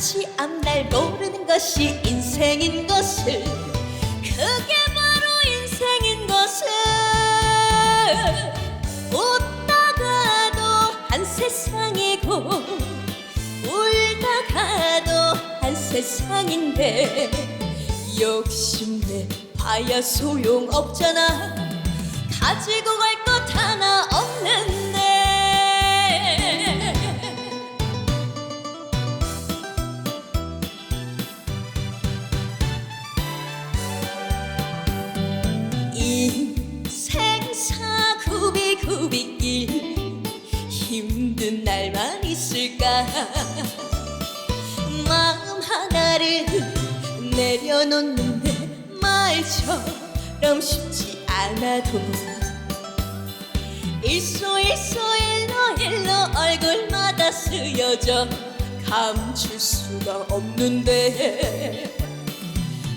한치 앞날 모르는 것이 인생인 것을. 그게 바로 인생인 것을. 웃다가도 한 세상이고 울다가도 한 세상인데 욕심내 봐야 소용없잖아. 가지고 마음 하나를 내려놓는데 말처럼 쉽지 않아도 일소 일소 일로 일로 얼굴마다 쓰여져 감출 수가 없는데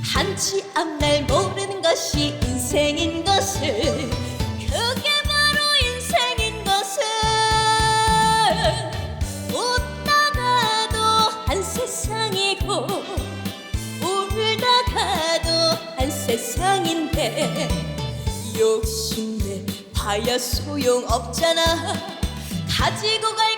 한치 앞날 모르는 것이 인생인 것을 그게 세상인데 욕심내 봐야 소용없잖아. 가지고 갈